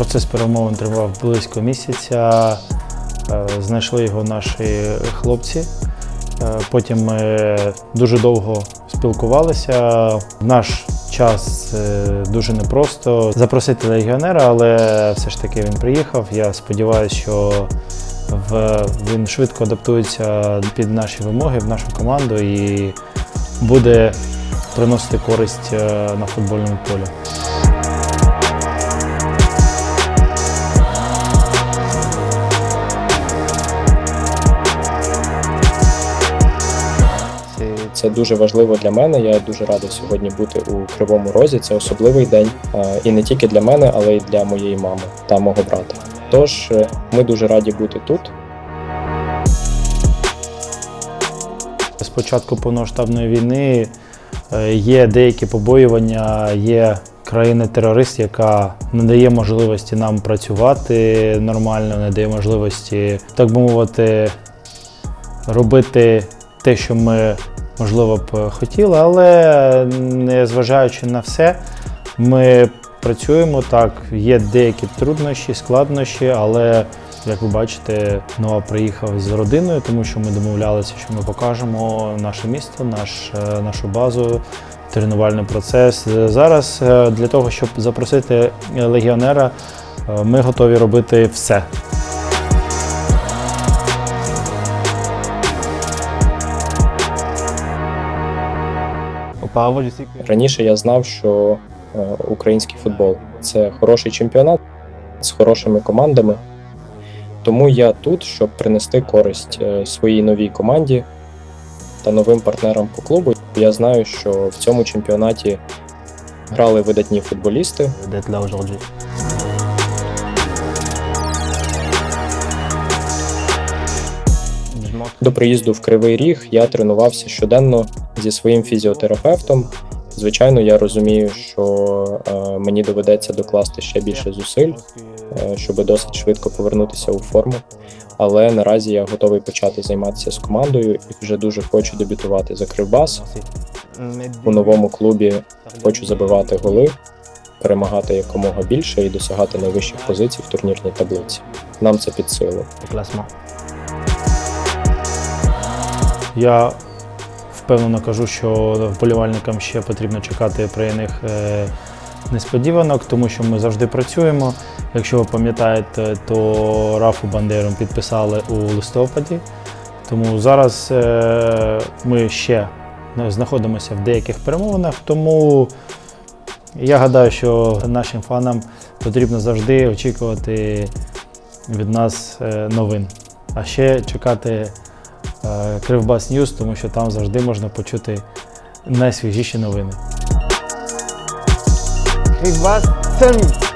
Процес перемовин тривав близько місяця. Е, Знайшли його наші хлопці. Е, Потім ми дуже довго спілкувалися. Наш час е, дуже непросто запросити легіонера, але все ж таки він приїхав. Я сподіваюся, що він швидко адаптується під наші вимоги, в нашу команду і буде приносити користь на футбольному полі. Це дуже важливо для мене. Я дуже радий сьогодні бути у Кривому Розі. Це особливий день і не тільки для мене, але й для моєї мами та мого брата. Тож е, ми дуже раді бути тут. З початку повномасштабної війни е, є деякі побоювання, є країна-терорист, яка не дає можливості нам працювати нормально, не дає можливості, так би мовити, робити те, що ми, можливо, б хотіли, але незважаючи на все, ми працюємо так. Є деякі труднощі, складнощі, але як ви бачите, Нова приїхав з родиною, тому що ми домовлялися, що ми покажемо наше місто, наш, е, нашу базу, тренувальний процес. Е, Зараз е, для того, щоб запросити легіонера, е, ми готові робити все. Раніше я знав, що е, український футбол це хороший чемпіонат з хорошими командами. Тому я тут, щоб принести користь е, своїй новій команді та новим партнерам по клубу. Я знаю, що в цьому чемпіонаті грали видатні футболісти, До приїзду в Кривий Ріг я тренувався щоденно зі своїм фізіотерапевтом. Звичайно, я розумію, що е, мені доведеться докласти ще більше зусиль, е, щоб досить швидко повернутися у форму. Але наразі я готовий почати займатися з командою і вже дуже хочу дебютувати за Кривбас. У новому клубі хочу забивати голи, перемагати якомога більше і досягати найвищих позицій в турнірній таблиці. Нам це під силу. Я впевнено кажу, що вболівальникам ще потрібно чекати приємних е, несподіванок, тому що ми завжди працюємо. Якщо ви пам'ятаєте, то Рафу Бандеру підписали у листопаді. Тому зараз е, ми ще знаходимося в деяких перемовинах. Тому я гадаю, що нашим фанам потрібно завжди очікувати від нас е, новин. А ще чекати Кривбас Ньюз, тому що там завжди можна почути найсвіжіші новини. Кривбас це.